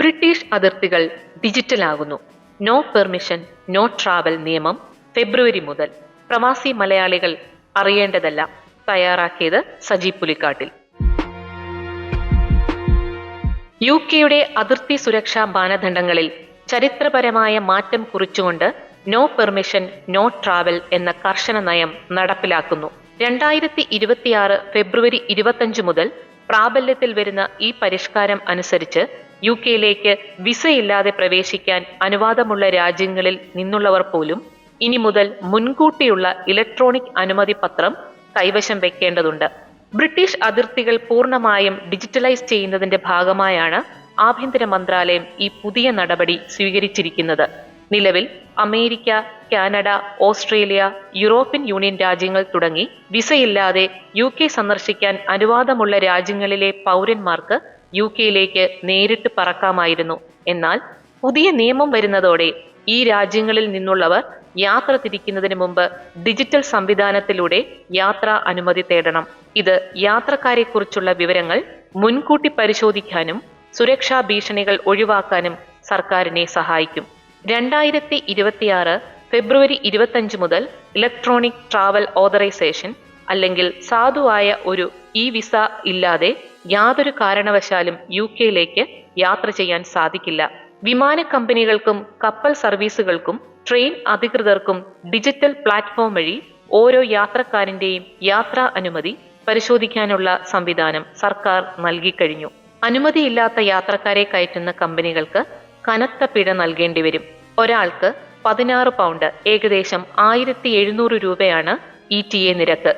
British അതിർത്തികൾ ഡിജിറ്റലാകുന്നു. No permission no travel നിയമം ഫെബ്രുവരി മുതൽ പ്രവാസി മലയാളികൾ അറിയേണ്ടതല്ല. തയ്യാറാക്കിയത് സജി പുലിക്കാട്ടിൽ. യു കെയുടെ അതിർത്തി സുരക്ഷാ മാനദണ്ഡങ്ങളിൽ ചരിത്രപരമായ മാറ്റം കുറിച്ചുകൊണ്ട് നോ പെർമിഷൻ നോ ട്രാവൽ എന്ന കർശന നയം നടപ്പിലാക്കുന്നു. രണ്ടായിരത്തി ഇരുപത്തിയാറ് ഫെബ്രുവരി ഇരുപത്തഞ്ച് മുതൽ പ്രാബല്യത്തിൽ വരുന്ന ഈ പരിഷ്കാരം അനുസരിച്ച് യു കെയിലേക്ക് വിസയില്ലാതെ പ്രവേശിക്കാൻ അനുവാദമുള്ള രാജ്യങ്ങളിൽ നിന്നുള്ളവർ പോലും ഇനി മുതൽ മുൻകൂട്ടിയുള്ള ഇലക്ട്രോണിക് അനുമതി പത്രം കൈവശം വെക്കേണ്ടതുണ്ട്. ബ്രിട്ടീഷ് അതിർത്തികൾ പൂർണമായും ഡിജിറ്റലൈസ് ചെയ്യുന്നതിന്റെ ഭാഗമായാണ് ആഭ്യന്തര മന്ത്രാലയം ഈ പുതിയ നടപടി സ്വീകരിച്ചിരിക്കുന്നത്. നിലവിൽ America Canada Australia European union രാജ്യങ്ങൾ തുടങ്ങി വിസയില്ലാതെ യു കെ സന്ദർശിക്കാൻ അനുവാദമുള്ള രാജ്യങ്ങളിലെ പൗരന്മാർക്ക് യു കെയിലേക്ക് നേരിട്ട് പറക്കാമായിരുന്നു. എന്നാൽ പുതിയ നിയമം വരുന്നതോടെ ഈ രാജ്യങ്ങളിൽ നിന്നുള്ളവർ യാത്ര തിരിക്കുന്നതിന് മുമ്പ് ഡിജിറ്റൽ സംവിധാനത്തിലൂടെ യാത്ര അനുമതി തേടണം. ഇത് യാത്രക്കാരെക്കുറിച്ചുള്ള വിവരങ്ങൾ മുൻകൂട്ടി പരിശോധിക്കാനും സുരക്ഷാ ഭീഷണികൾ ഒഴിവാക്കാനും സർക്കാരിനെ സഹായിക്കും. രണ്ടായിരത്തി ഇരുപത്തിയാറ് ഫെബ്രുവരി ഇരുപത്തഞ്ച് മുതൽ ഇലക്ട്രോണിക് ട്രാവൽ ഓതറൈസേഷൻ അല്ലെങ്കിൽ സാധുവായ ഒരു ഇ വിസ ഇല്ലാതെ യാതൊരു കാരണവശാലും യു കെയിലേക്ക് യാത്ര ചെയ്യാൻ സാധിക്കില്ല. വിമാന കമ്പനികൾക്കും കപ്പൽ സർവീസുകൾക്കും ട്രെയിൻ അധികൃതർക്കും ഡിജിറ്റൽ പ്ലാറ്റ്ഫോം വഴി ഓരോ യാത്രക്കാരന്റെയും യാത്രാ അനുമതി പരിശോധിക്കാനുള്ള സംവിധാനം സർക്കാർ നൽകിക്കഴിഞ്ഞു. അനുമതിയില്ലാത്ത യാത്രക്കാരെ കയറ്റുന്ന കമ്പനികൾക്ക് കനത്ത പിഴ നൽകേണ്ടി വരും. ഒരാൾക്ക് പതിനാറ് പൗണ്ട് ഏകദേശം ആയിരത്തി എഴുന്നൂറ് രൂപയാണ് ഇ ടി എ നിരക്ക്.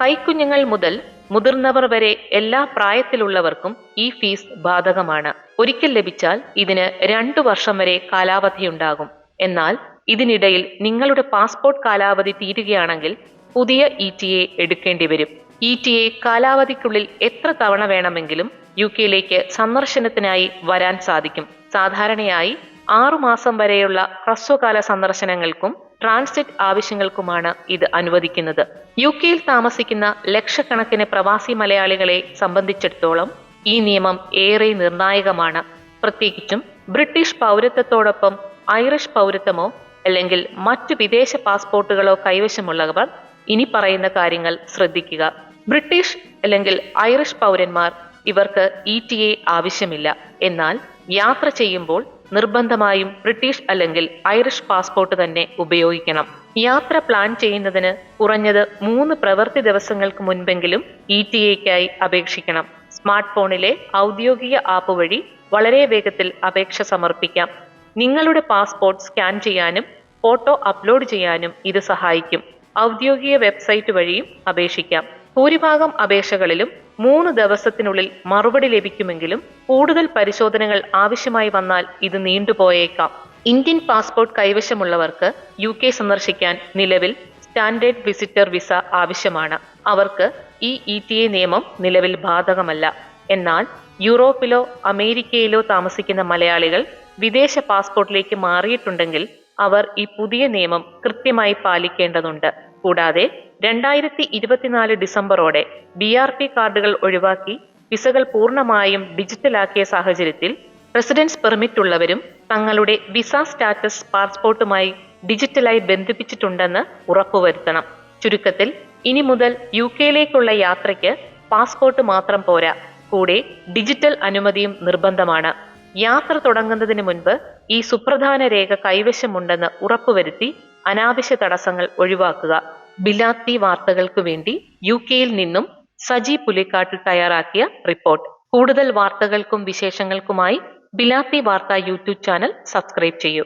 കൈക്കുഞ്ഞുങ്ങൾ മുതൽ മുതിർന്നവർ വരെ എല്ലാ പ്രായത്തിലുള്ളവർക്കും ഈ ഫീസ് ബാധകമാണ്. ഒരിക്കൽ ലഭിച്ചാൽ ഇതിന് രണ്ടു വർഷം വരെ കാലാവധിയുണ്ടാകും എന്നാൽ ഇതിനിടയിൽ നിങ്ങളുടെ പാസ്പോർട്ട് കാലാവധി തീരുകയാണെങ്കിൽ പുതിയ ഇ ടി എ എടുക്കേണ്ടി വരും. ഇ ടി എ കാലാവധിക്കുള്ളിൽ എത്ര തവണ വേണമെങ്കിലും യു കെയിലേക്ക് സന്ദർശനത്തിനായി വരാൻ സാധിക്കും. സാധാരണയായി ആറുമാസം വരെയുള്ള ഹ്രസ്വകാല സന്ദർശനങ്ങൾക്കും ട്രാൻസിറ്റ് ആവശ്യങ്ങൾക്കുമാണ് ഇത് അനുവദിക്കുന്നത്. യു കെയിൽ താമസിക്കുന്ന ലക്ഷക്കണക്കിന് പ്രവാസി മലയാളികളെ സംബന്ധിച്ചിടത്തോളം ഈ നിയമം ഏറെ നിർണായകമാണ്. പ്രത്യേകിച്ചും ബ്രിട്ടീഷ് പൗരത്വത്തോടൊപ്പം ഐറിഷ് പൗരത്വമോ അല്ലെങ്കിൽ മറ്റു വിദേശ പാസ്പോർട്ടുകളോ കൈവശമുള്ളവർ ഇനി പറയുന്ന കാര്യങ്ങൾ ശ്രദ്ധിക്കുക. ബ്രിട്ടീഷ് അല്ലെങ്കിൽ ഐറിഷ് പൗരന്മാർ ഇവർക്ക് ഇ ടി എ ആവശ്യമില്ല. എന്നാൽ യാത്ര ചെയ്യുമ്പോൾ നിർബന്ധമായും ബ്രിട്ടീഷ് അല്ലെങ്കിൽ ഐറിഷ് പാസ്പോർട്ട് തന്നെ ഉപയോഗിക്കണം. യാത്ര പ്ലാൻ ചെയ്യുന്നതിന് കുറഞ്ഞത് മൂന്ന് പ്രവൃത്തി ദിവസങ്ങൾക്ക് മുൻപെങ്കിലും ഇ ടി എക്കായി അപേക്ഷിക്കണം. സ്മാർട്ട് ഫോണിലെ ഔദ്യോഗിക ആപ്പ് വഴി വളരെ വേഗത്തിൽ അപേക്ഷ സമർപ്പിക്കാം. നിങ്ങളുടെ പാസ്പോർട്ട് സ്കാൻ ചെയ്യാനും ഫോട്ടോ അപ്ലോഡ് ചെയ്യാനും ഇത് സഹായിക്കും. ഔദ്യോഗിക വെബ്സൈറ്റ് വഴിയും അപേക്ഷിക്കാം. ഭൂരിഭാഗം അപേക്ഷകളിലും മൂന്ന് ദിവസത്തിനുള്ളിൽ മറുപടി ലഭിക്കുമെങ്കിലും കൂടുതൽ പരിശോധനകൾ ആവശ്യമായി വന്നാൽ ഇത് നീണ്ടുപോയേക്കാം. ഇന്ത്യൻ പാസ്പോർട്ട് കൈവശമുള്ളവർക്ക് യു കെ സന്ദർശിക്കാൻ നിലവിൽ സ്റ്റാൻഡേർഡ് വിസിറ്റർ വിസ ആവശ്യമാണ്. അവർക്ക് ഈ ഇ ടി എ നിയമം നിലവിൽ ബാധകമല്ല. എന്നാൽ യൂറോപ്പിലോ അമേരിക്കയിലോ താമസിക്കുന്ന മലയാളികൾ വിദേശ പാസ്പോർട്ടിലേക്ക് മാറിയിട്ടുണ്ടെങ്കിൽ അവർ ഈ പുതിയ നിയമം കൃത്യമായി പാലിക്കേണ്ടതുണ്ട്. കൂടാതെ രണ്ടായിരത്തി ഇരുപത്തിനാല് ഡിസംബറോടെ ബി ആർ പി കാർഡുകൾ ഒഴിവാക്കി വിസകൾ പൂർണമായും ഡിജിറ്റലാക്കിയ സാഹചര്യത്തിൽ റെസിഡൻസ് പെർമിറ്റ് ഉള്ളവരും തങ്ങളുടെ വിസ സ്റ്റാറ്റസ് പാസ്പോർട്ടുമായി ഡിജിറ്റലായി ബന്ധിപ്പിച്ചിട്ടുണ്ടെന്ന് ഉറപ്പുവരുത്തണം. ചുരുക്കത്തിൽ ഇനി മുതൽ യു കെയിലേക്കുള്ള യാത്രയ്ക്ക് പാസ്പോർട്ട് മാത്രം പോരാ. കൂടെ ഡിജിറ്റൽ അനുമതിയും നിർബന്ധമാണ്. യാത്ര തുടങ്ങുന്നതിന് മുൻപ് ഈ സുപ്രധാന രേഖ കൈവശമുണ്ടെന്ന് ഉറപ്പുവരുത്തി അനാവശ്യ തടസ്സങ്ങൾ ഒഴിവാക്കുക. ബിലാത്തി വാർത്തകൾക്കു വേണ്ടി യു കെയിൽ നിന്നും സജി പുലിക്കാട്ടിൽ തയ്യാറാക്കിയ റിപ്പോർട്ട്. കൂടുതൽ വാർത്തകൾക്കും വിശേഷങ്ങൾക്കുമായി ബിലാത്തി വാർത്ത യൂട്യൂബ് ചാനൽ സബ്സ്ക്രൈബ് ചെയ്യൂ.